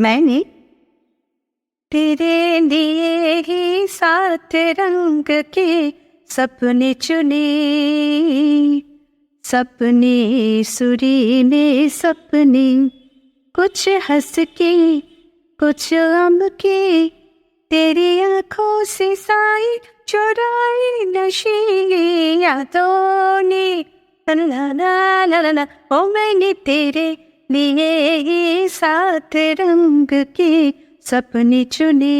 मैंने तेरे लिए ही सात रंग के सपने चुने, सपने सुरीले सपने कुछ हंस के कुछ गम के तेरी आँखों से साई चुराई नशीली यादों ने। ला ला ला ला, ओ मैंने तेरे लिए ये सात रंग के सपने चुने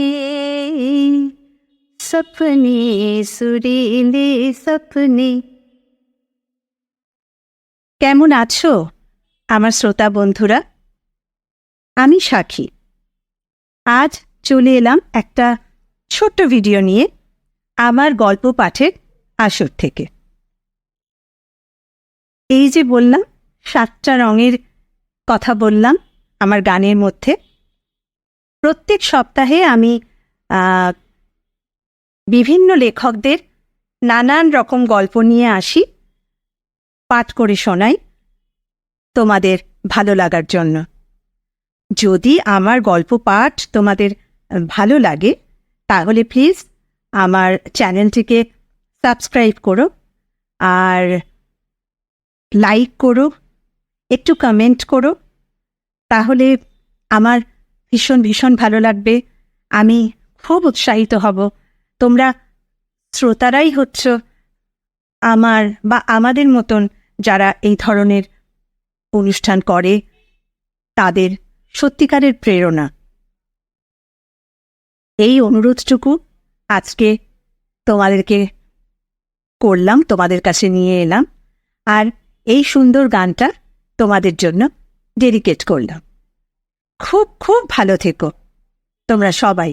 सपने सुरीले सपने কেমন আছো আমার শ্রোতা বন্ধুরা আমি সাক্ষী আজ চলে এলাম একটা ছোট্ট ভিডিও নিয়ে আমার গল্প পাঠের আসর থেকে এই যে বললাম সাতটা রঙের কথা বললাম আমার গানের মধ্যে। প্রত্যেক সপ্তাহে আমি বিভিন্ন লেখকদের নানান রকম গল্প নিয়ে আসি, পাঠ করে শোনাই তোমাদের ভালো লাগার জন্য। যদি আমার গল্প পাঠ তোমাদের ভালো লাগে, তাহলে প্লিজ আমার চ্যানেলটিকে সাবস্ক্রাইব করো আর লাইক করো, একটু কমেন্ট করো। তাহলে আমার ভীষণ ভীষণ ভালো লাগবে। আমি খুব উৎসাহিত হব। তোমরা শ্রোতারাই হচ্ছ আমার বা আমাদের মতন যারা এই ধরনের অনুষ্ঠান করে, তাদের সত্যিকারের প্রেরণা। এই অনুরোধটুকু আজকে তোমাদেরকে করলাম, তোমাদের কাছে নিয়ে এলাম। আর এই সুন্দর গানটা তোমাদের জন্য ডেডিকেট করলাম। খুব খুব ভালো থেকো। তোমরা সবাই